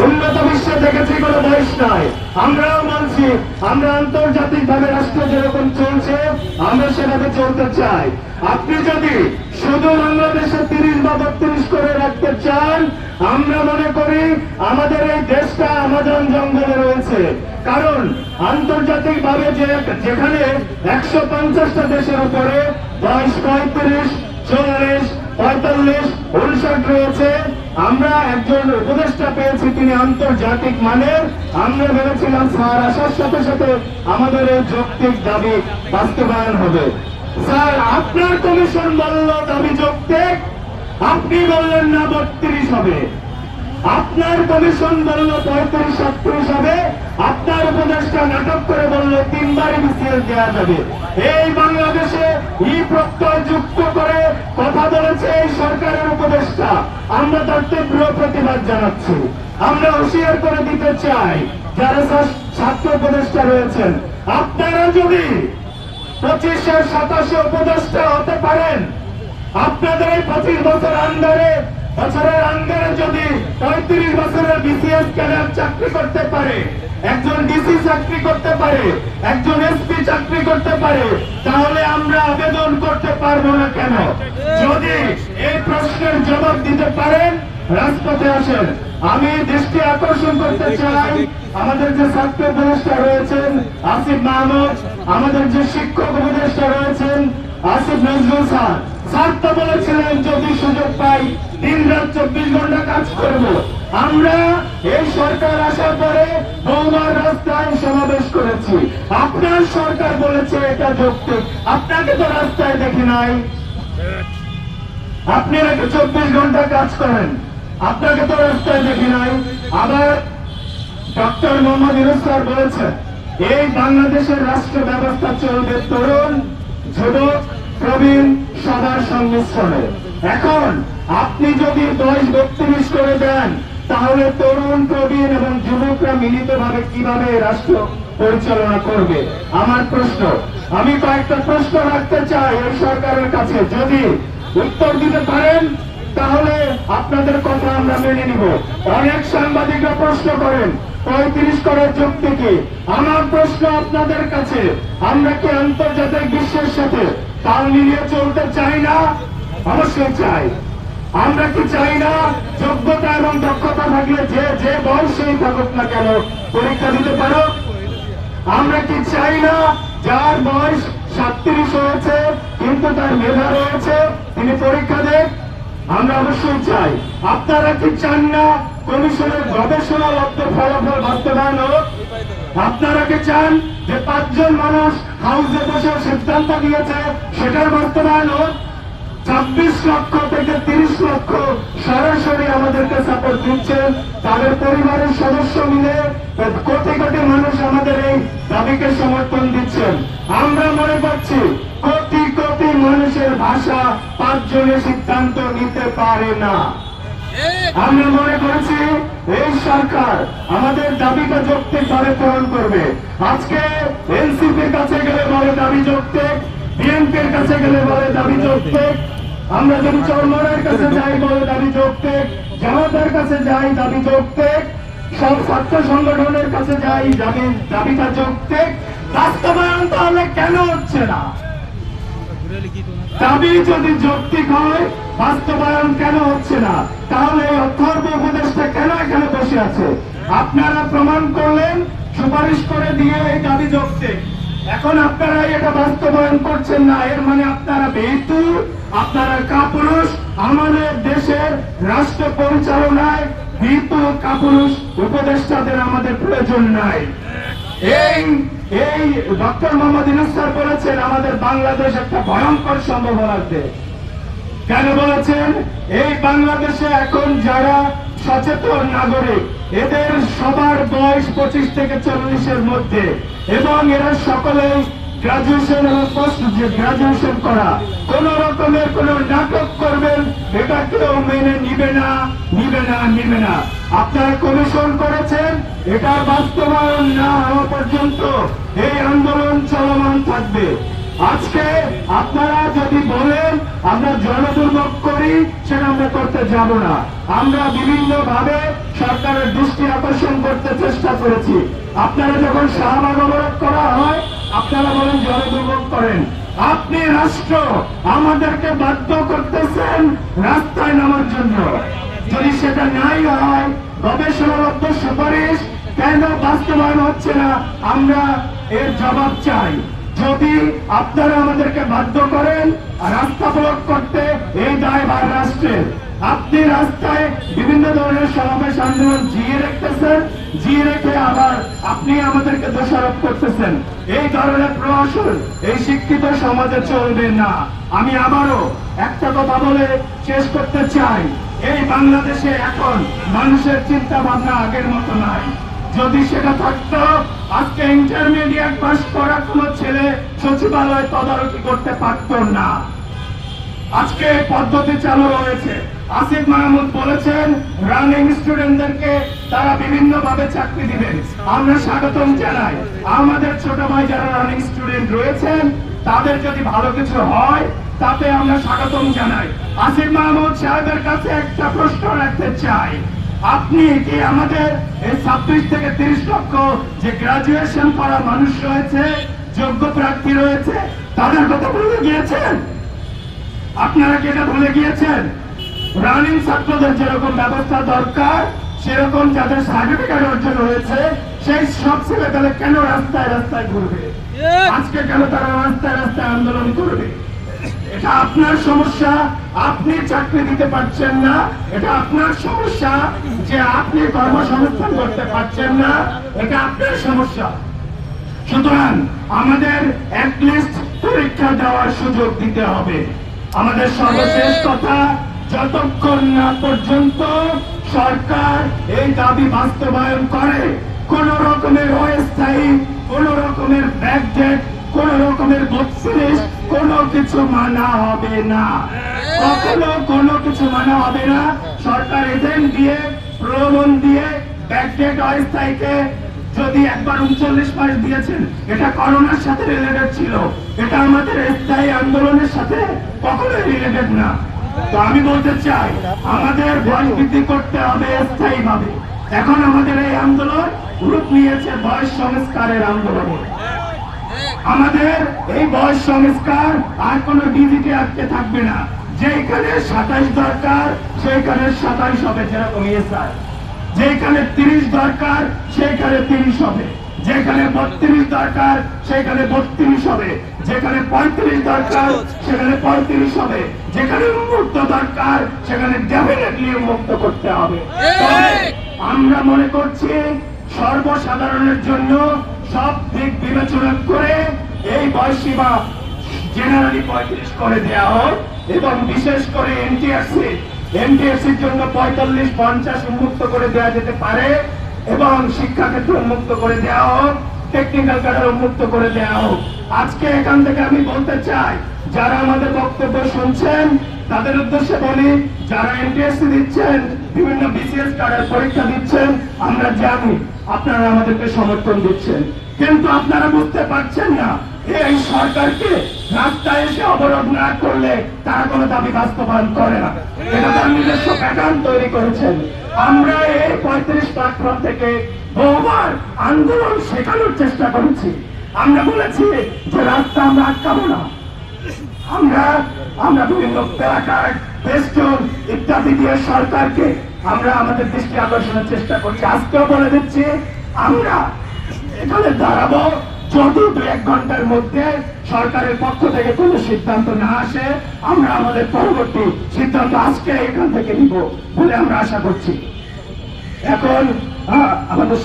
উন্নত বিশ্বে দেখেছি কোনো বয়স নাই। আমরাও বলছি আমরা আন্তর্জাতিক ভাবে রাষ্ট্র যেরকম চলছে, আমরা সেভাবে চলতে চাই। আপনি যদি শুধু বাংলাদেশে তিরিশ বা বত্রিশ করে রাখতে চান, আমরা মনে করি আমাদের এই দেশটা আমাজন জঙ্গলে রয়েছে। কারণ আন্তর্জাতিক ভাবে যে যেখানে একশো পঞ্চাশটা দেশের উপরে বয়স পঁয়ত্রিশ চল্লিশ পঁয়তাল্লিশ, উনষাট রয়েছে আমরা একজন উপদেষ্টা পেয়েছি তিনি আন্তর্জাতিক মানের। আমরা ভেবেছিলাম স্যার আসার সাথে সাথে আমাদের এই যৌক্তিক দাবি বাস্তবায়ন হবে। স্যার, আপনার কমিশন বলল দাবি যৌক্তিক। আপনি বললেন না বত্রিশ হবে। আপনার কমিশন বলল পঁয়ত্রিশ সাতত্রিশ হবে। আপনার উপদেষ্টা নাটক করে বলল তিনবারই বিসিএস দেওয়া যাবে। এই বাংলাদেশে ই প্রত্যয় যুক্ত করে কথা বলেছে এই সরকারের উপদেষ্টা। আমরা তার তীব্র প্রতিবাদ জানাচ্ছি। আমরা হুঁশিয়ার করে দিতে চাই, যারা ছাত্র উপদেষ্টা রয়েছেন। আপনারা যদি পঁচিশে, সাতাশে উপদেষ্টা হতে পারেন, আপনাদের এই পঁচিশ বছর আন্ডারে বছরের আন্ডারে যদি পঁয়ত্রিশ বছরের বিসিএস ক্যাডার চাকরি করতে পারে, একজন ডিসি চাকরি করতে পারে, একজন এসপি চাকরি করতে পারে, তাহলে আমরা আবেদন করতে পারব না কেন? যদি এই প্রশ্নের জবাব দিতে পারেন, রাজপথে আসেন। আমি দৃষ্টি আকর্ষণ করতে চাই, আমাদের যে ছাত্র উপদেষ্টা রয়েছেন আসিফ মাহমুদ, আমাদের যে শিক্ষক উপদেষ্টা রয়েছেন আসিফ নজরুল স্যার। স্যার তো বলেছিলেন, যদি সুযোগ পাই দিন রাত চব্বিশ ঘণ্টা কাজ করব। আমরা এই সরকার আসার পরে বহুবার রাস্তায় সমাবেশ করেছি। আপনার সরকার বলেছে এটা যৌক্তিক। আপনাকে তো রাস্তায় দেখি নাই। আপনি নাকি চব্বিশ ঘণ্টা কাজ করেন। আপনাকে তো রাস্তায় দেখি নাই। আবার ডক্টর মোহাম্মদ ইউনুস স্যার বলেছেন, এই বাংলাদেশের রাষ্ট্র ব্যবস্থা চলবে তরুণ, যুবক, প্রবীণ, সবার সংমিশ্রণে। এখন আপনি যদি দশ বত্রিশ করে দেন তাহলে তরুণ, প্রবীণ এবং যুবকরা মিলিত ভাবে কীভাবে রাষ্ট্র পরিচালনা করবে? আমার প্রশ্ন, আমি কয়েকটা প্রশ্ন রাখতে চাই এই সরকারের কাছে। যদি উত্তর দিতে পারেন, তাহলে আপনাদের কথা আমরা মেনে নিব। অনেক সাংবাদিকরা প্রশ্ন করেন, পঁয়ত্রিশ করার যুক্তি থেকে আমার প্রশ্ন আপনাদের কাছে, আমরা কি আন্তর্জাতিক বিশ্বের সাথে তাল মিলিয়ে চলতে চাই না? অবশ্যই চাই। আমরা কি চাই না যোগ্যতা এবং দক্ষতা থাকলে যে যে বয়সেই থাকুক না কেন? পরীক্ষা দিতে পারো? আমরা কি চাই না যার বয়স সাতত্রিশ হয়েছে, কিন্তু তার মেধা রয়েছে, তিনি পরীক্ষা দেন? আমরা অবশ্যই চাই। আপনারা কি চান না কমিশনের গবেষণা লব্ধ ফলাফল বাস্তবায়ন হোক? আপনারা কি চান যে পাঁচজন মানুষ হাউসে বসে সিদ্ধান্ত দিয়েছে সেটার বাস্তবায়ন হোক? ছাব্বিশ লক্ষ থেকে লক্ষ সরাসরি আমাদেরকে সাপোর্ট দিচ্ছেন তাদের পরিবারের সদস্য মিলে কোটি কোটি মানুষ আমাদের এই দাবিকে সমর্থন দিচ্ছেন। আমরা মনে করছি কোটি কোটি মানুষের ভাষা পাঁচজনের সিদ্ধান্ত নিতে পারে না। আমরা মনে করেছি এই সরকার আমাদের দাবিটা যৌক্তিক ভাবে পূরণ করবে। আজকে এনসিপির কাছে গেলে বলে দাবি যৌক্তিক, বিএনপির কাছে গেলে বলে দাবি যৌক্তিক আমরা যদি চরমনের কাছে যাই বলে দাবি যৌক্তিক, জামাতের কাছে যাই দাবি যৌক্তিক, সব ছাত্র সংগঠনের কাছে যাই দাবি, দাবিটা যৌক্তিক, বাস্তবায়ন তাহলে কেন হচ্ছে না? দাবি যদি যৌক্তিক হয়, বাস্তবায়ন কেন হচ্ছে না? তাহলে অথর্ব উপদেশটা কেন এখানে বসে আছে? আপনারা প্রমাণ করলেন, সুপারিশ করে দিয়ে এই দাবি যৌক্তিক। এখন আপনারা এটা বাস্তবায়ন করছেন না, এর মানে আপনারা বেতু আপনারা কাপুরুষ, আমাদের দেশের রাষ্ট্র পরিচালনায় ভীতু কাপুরুষ উপদেষ্টাদের আমাদের প্রয়োজন নাই। এই ডক্টর মোহাম্মদ ইউনুস স্যার বলেছেন, আমাদের বাংলাদেশ একটা ভয়ঙ্কর সম্ভাবনার দেশ কেন বলেছেন? এই বাংলাদেশে এখন যারা সচেতন নাগরিক, এদের সবার বয়স পঁচিশ থেকে চল্লিশের মধ্যে, এবং এরা সকলেই গ্রাজুয়েশন এবং পোস্ট গ্রাজুয়েশন করা। কোন রকমের কোন নাটক করবেন, এটা কেউ মেনে নিবে না নিবে না নিবে না। আপনারা কমিশন করেছেন, এটা বাস্তবায়ন না হওয়া পর্যন্ত এই আন্দোলন চলমান থাকবে। আজকে আপনারা যদি বলেন, আমরা জনদুর্ভোগ করি, সেটা আমরা করতে যাব না। আমরা বিভিন্ন ভাবে সরকারের দৃষ্টি আকর্ষণ করতে চেষ্টা করেছি। আপনারা যখন শাহবাগ অবরোধ করা হয় আপনারা বলেন জনদুর্ভোগ করেন। আপনি রাষ্ট্র আমাদেরকে বাধ্য করতেছেন রাস্তায় নামার জন্য। যদি সেটা নাই হয় গবেষণালব্ধ সুপারিশ কেন বাস্তবায়ন হচ্ছে না? আমরা এর জবাব চাই। যদি আপনারা আমাদেরকে বাধ্য করেন, রাস্তা ব্লক করতে এই দায় দায়ভার রাষ্ট্রের। আপনি রাস্তায় বিভিন্ন ধরনের সমাবেশ আন্দোলন জিয়ে রেখেছেন, জিয়ে রেখে আবার আপনি আমাদেরকে দোষারোপ করতেছেন। এই ধরনের প্রহসন এই শিক্ষিত সমাজে চলবে না। আমি আবারও একটা কথা বলে শেষ করতে চাই। এই বাংলাদেশে এখন মানুষের চিন্তা ভাবনা আগের মতো নাই। যদি সেটা থাকতো, আজকে ইন্টারমিডিয়েট পাস করা কোনো ছেলে সচিবালয় তদারকি করতে পারতো না। আজকে পদ্ধতি চালু রয়েছে। আসিফ মাহমুদ বলেছেন রানিং স্টুডেন্টদেরকে তারা বিভিন্ন ভাবে চাকরি দিবেন আমরা স্বাগতম জানাই। আমাদের ছোট ভাই যারা রানিং স্টুডেন্ট রয়েছেন, তাদের যদি ভালো কিছু হয়, তাতে আমরা স্বাগতম জানাই। আসিফ মাহমুদ সাহেবের কাছে একটা প্রশ্ন রাখতে চাই। আপনি কি আমাদের এই ছাব্বিশ থেকে তিরিশ লক্ষ যে গ্রাজুয়েশন করা মানুষ রয়েছে, যোগ্য প্রার্থী রয়েছে, তাদের কথা বলে গিয়েছেন? আপনারা কি এটা ভুলে গিয়েছেন? রানিং ছাত্রদের যেরকম ব্যবস্থা দরকার সেরকম যাদের সার্টিফিকেট অর্জন হয়েছে সেই সব ছেলে পেলে কেন রাস্তায় রাস্তায় ঘুরবে? আজকে কেন তারা রাস্তায় রাস্তায় আন্দোলন করবে? এটা আপনার সমস্যা আপনি চাকরি দিতে পারছেন না। এটা আপনার সমস্যা যে আপনি কর্মসংস্থান করতে পারছেন না। এটা আপনার সমস্যা। সুতরাং আমাদের পরীক্ষা দেওয়ার সুযোগ দিতে হবে। আমাদের সর্বশেষ কথা যতক্ষণ না পর্যন্ত সরকার এই দাবি বাস্তবায়ন করে, কোন রকমের অস্থায়ী, কোন রকমের ব্যাকডেট কোন রকমের বক্সিস কোনো কিছু মানা হবে না। কখনো কোনো কিছু মানা হবে না। সরকার এজেন্ট দিয়ে, প্রলোভন দিয়ে ব্যাকডেট অস্থায়ীকে যদি একবার উনচল্লিশ মাস দিয়েছেন, এটা করোনার সাথে রিলেটেড ছিল। এটা আমাদের স্থায়ী আন্দোলনের সাথে কখনোই রিলেটেড না। তো আমি বলতে চাই, আমাদের বয়স বৃদ্ধি করতে হবে স্থায়ী ভাবে এখন আমাদের এই আন্দোলন রূপ নিয়েছে বয়স সংস্কারের আন্দোলনে। আমাদের এই বয়স সংস্কার আর কোন ডিজিটে আটকে থাকবে না। যেখানে সাতাইশ দরকার, সেইখানে সাতাইশ হবে, যেরকম ইয়েসার যেখানে তিরিশ দরকার সেখানে তিরিশ হবে। যেখানে বত্রিশ দরকার, সেখানে বত্রিশ হবে। যেখানে পঁয়ত্রিশ দরকার, সেখানে পঁয়ত্রিশ হবে। যেখানে উন্মুক্ত দরকার, সেখানে ডেফিনেটলি উন্মুক্ত করতে হবে। আমরা মনে করছি সর্বসাধারণের জন্য সব দিক বিবেচনা করে এই বয়সীমা জেনারেলি পঁয়ত্রিশ করে দেওয়া হোক এবং বিশেষ করে এনটিআরসি এনটিএসসির জন্য পঁয়তাল্লিশ, পঞ্চাশ উন্মুক্ত করে দেওয়া যেতে পারে। এবং শিক্ষাক্ষেত্র উন্মুক্ত করে দেওয়া হোক টেকনিক্যাল ক্যাডার উন্মুক্ত করে দেওয়া হোক। আজকে এখান থেকে আমি বলতে চাই, যারা আমাদের বক্তব্য শুনছেন, তাদের উদ্দেশ্যে বলি, যারা এনটিএসসি দিচ্ছেন, বিভিন্ন বিসিএস কার্ডের পরীক্ষা দিচ্ছেন, আমরা জানি আপনারা আমাদেরকে সমর্থন দিচ্ছেন। কিন্তু আপনারা বুঝতে পারছেন না এই সরকারকে রাস্তায় এসে অবরোধ না করলে তারা কোনো দাবি বাস্তবায়ন করে না। এটা তার নিজস্ব প্যাটার্ন তৈরি করেছেন। আমরা এই পঁয়ত্রিশ প্ল্যাটফর্ম থেকে বহুবার আন্দোলন শেখানোর চেষ্টা করেছি। আমরা বলেছি যে রাস্তা আমরা আটকাবো না। আমরা আমরা বিভিন্ন প্যারাকার্ড পেস্টন ইত্যাদি দিয়ে সরকারকে আমরা আমাদের দৃষ্টি আকর্ষণের চেষ্টা করছি। আজকেও বলে দিচ্ছি, আমরা এখানে দাঁড়াবো। যদি দু এক ঘণ্টার মধ্যে সরকারের পক্ষ থেকে কোনো সিদ্ধান্ত না আসে, আমরা আমাদের পরবর্তী সিদ্ধান্ত আজকে এখান থেকে নিব বলে আমরা আশা করছি। এখন আমাদের